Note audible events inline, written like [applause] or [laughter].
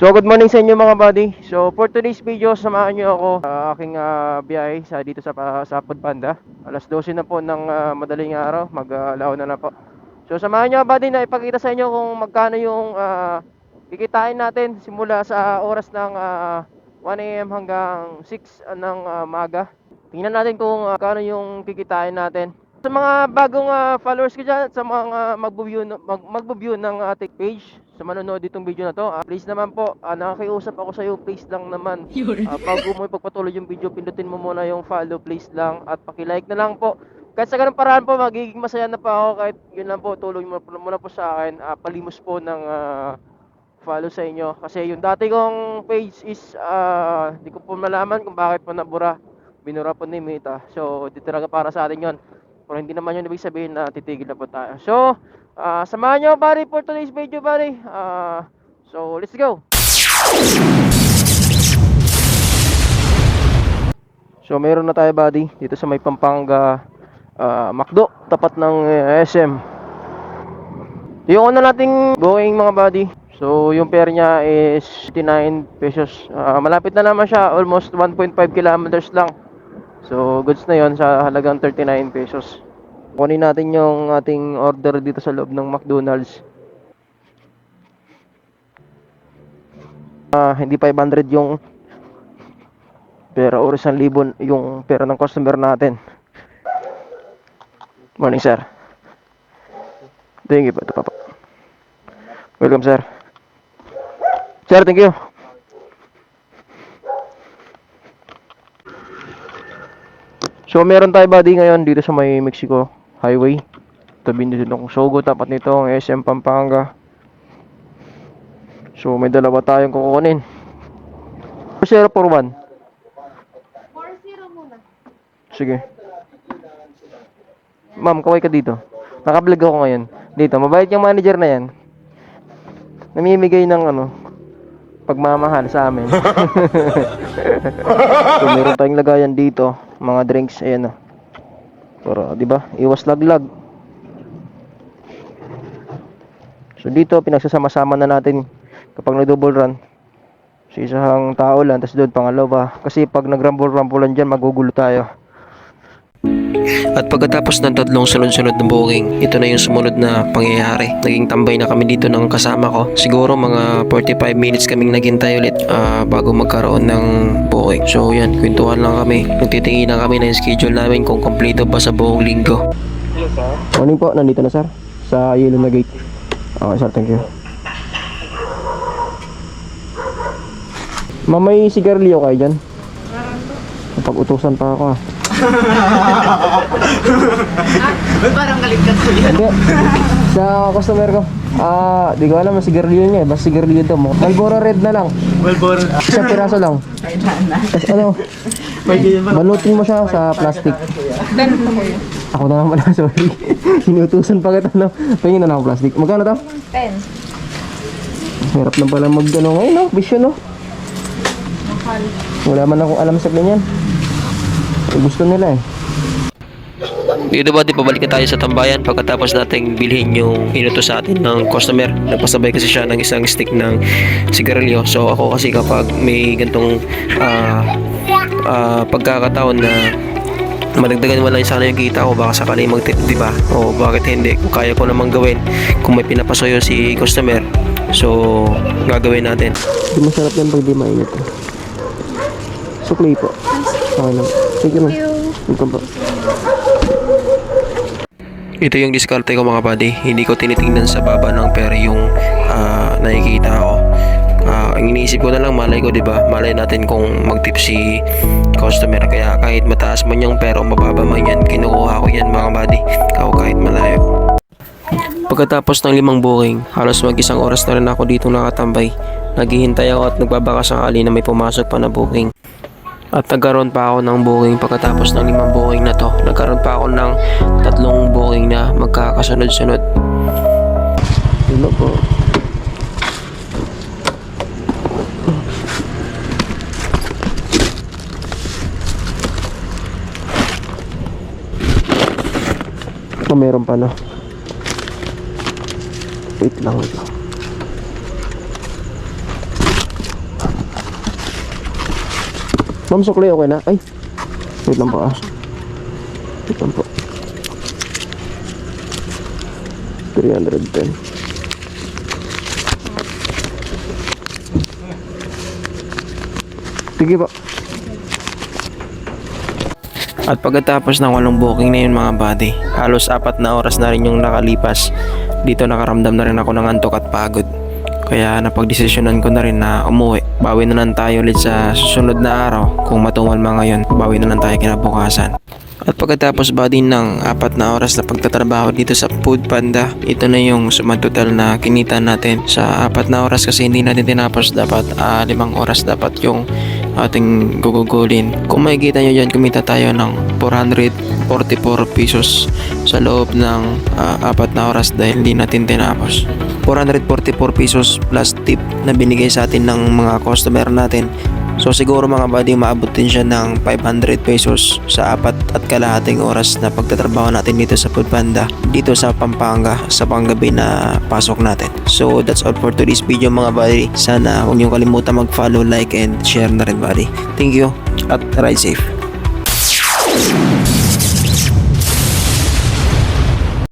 So good morning sa inyo mga buddy. So for today's video, samahan niyo ako sa aking ah, biyahe sa dito sa pa- sa Pagpanda. Alas 12 na po ng ah, madaling araw, mag-alaw na na po. So samahan niyo buddy na ipakita sa inyo kung magkano yung ah, kikitain natin simula sa oras ng ah, 1 AM hanggang 6 ng ah, maga. Tingnan natin kung ah, kano yung kikitain natin. Sa mga bagong ah, followers ko dyan, sa mga magbo-view, mag, magbo-view ng ating page, sa manonood itong video na to, ah, please naman po, ah, nakikiusap ako sa iyo, please lang naman. Ah, bago mo ipagpatuloy yung video, pindutin mo muna yung follow, please lang, at paki-like na lang po. Kahit sa ganung paraan po, magiging masaya na pa ako, kahit yun lang po, tulong mo muna po sa akin, ah, palimos po ng ah, follow sa inyo. Kasi yung dati kong page is, ah, di ko po malaman kung bakit po nabura. Binura po ni Mita. So, di talaga para sa atin yon. Pero hindi naman yun ibig sabihin na titigil na po tayo. So, ah, samahan nyo pare for today's video pare. Ah, so, let's go. So, meron na tayo buddy dito sa may Pampanga ah, Macdo, tapat ng eh, SM. Yung una nating going mga buddy. So, yung fare niya is 59 pesos. Ah, malapit na naman siya, almost 1.5 kilometers lang. So, goods na yon sa halagang 39 pesos. Kunin natin yung ating order dito sa loob ng McDonald's. Ah, hindi 500 yung pera or 1,000 yung pera ng customer natin. Morning, sir. Thank you po. Ito pa po. Welcome, sir. Sir, thank you. So, meron tayo buddy ngayon dito sa may Mexico Highway. Tabi nito ng Sogo, tapat nito ang SM Pampanga. So, may dalawa tayong kukunin. 041. 4-0 muna. Sige. Ma'am, kaway ka dito. Nakablog ako ngayon. Dito, mabait yung manager na yan. Namimigay ng ano, pagmamahal sa amin. [laughs] so, meron tayong lagayan dito. Mga drinks, ayan o. Pero, di ba? Iwas laglag. So, dito, pinagsasama-sama na natin kapag nag-double run. Sa isang tao lang, tapos doon pangalawa. Kasi pag nag-rumble-rumble dyan, magugulo tayo. At pagkatapos ng tatlong sunod-sunod na booking, ito na yung sumunod na pangyayari. Naging tambay na kami dito ng kasama ko. Siguro mga 45 minutes kaming naghintay ulit ah, bago magkaroon ng booking. So yan, kwentuhan lang kami. Nagtitingin kami ng schedule namin kung kompleto ba sa buong linggo. Morning po, nandito na sir. Sa yellow na gate. Okay sir, thank you. Ma'am, may sigarilyo kayo dyan? Pag-utusan pa ako ah. Ba't parang kaligkat ko yan? Hindi. Sa customer ko. Ah, di ko alam sigarilyo niya eh. Basta sigarilyo to mo. Malboro red na lang. Bor. Isang piraso lang. Ay, na. Tapos ano, ba? balutin mo siya sa plastic. Ako na lang pala, [laughs] sorry. Inutusan pa kita, no? Pahingin na lang ako plastic. Magkano to? 10. Hirap lang pala mag ano ngayon, no? Bisyo, no? Wala man akong alam sa ganyan. Gusto nila eh. Dito ba di pabalik tayo sa tambayan pagkatapos nating bilhin yung inuto sa atin ng customer. Nagpasabay kasi siya ng isang stick ng sigarilyo. So ako kasi kapag may gantong ah, ah, pagkakataon na madagdagan mo lang sana yung kita ko baka sakali mag-tip, di ba? O bakit hindi? Kung kaya ko namang gawin, kung may pinapasuyo si customer, so gagawin natin. Masarap yan pag di mainit. eh. Sukli po. Okay lang. Welcome po. Ito yung diskarte ko mga buddy. Hindi ko tinitingnan sa baba ng pera yung ah, nakikita ko. Ah, ang iniisip ko na lang malay ko 'di ba? Malay natin kung mag-tip si customer kaya kahit mataas man yung pera o mababa man yan, kinukuha ko yan mga buddy. Kao kahit malayo. Pagkatapos ng limang booking, halos mag isang oras na rin ako dito nakatambay. Naghihintay ako at nagbabaka sakali na may pumasok pa na booking. At nagkaroon pa ako ng booking pagkatapos ng limang booking na to. Nagkaroon pa ako ng tatlong booking na magkakasunod-sunod. Hello po. Ito meron pa no. Wait lang ito. Ma'am, sukli okay na? Ay, wait lang po ah. Wait lang po. 310. Sige po. At pagkatapos ng walong booking na yun mga buddy, halos apat na oras na rin yung nakalipas. Dito nakaramdam na rin ako ng antok at pagod. Kaya napagdesisyonan ko na rin na umuwi. Bawi na lang tayo ulit sa susunod na araw. Kung matumal mga ngayon, bawi na lang tayo kinabukasan. At pagkatapos ba din ng apat na oras na pagtatrabaho dito sa Food Panda, ito na yung sumang total na kinita natin. Sa apat na oras kasi hindi natin tinapos dapat ah, limang oras dapat yung ating gugugulin. Kung makikita nyo dyan, kumita tayo ng 444 pesos sa loob ng ah, apat na oras dahil hindi natin tinapos. 444 pesos plus tip na binigay sa atin ng mga customer natin So siguro mga buddy maabot din siya ng 500 pesos sa apat at kalahating oras na pagtatrabaho natin dito sa Foodpanda dito sa Pampanga sa panggabi na pasok natin. So that's all for today's video mga buddy. Sana huwag niyo kalimutan mag-follow, like and share na rin buddy. Thank you at ride safe.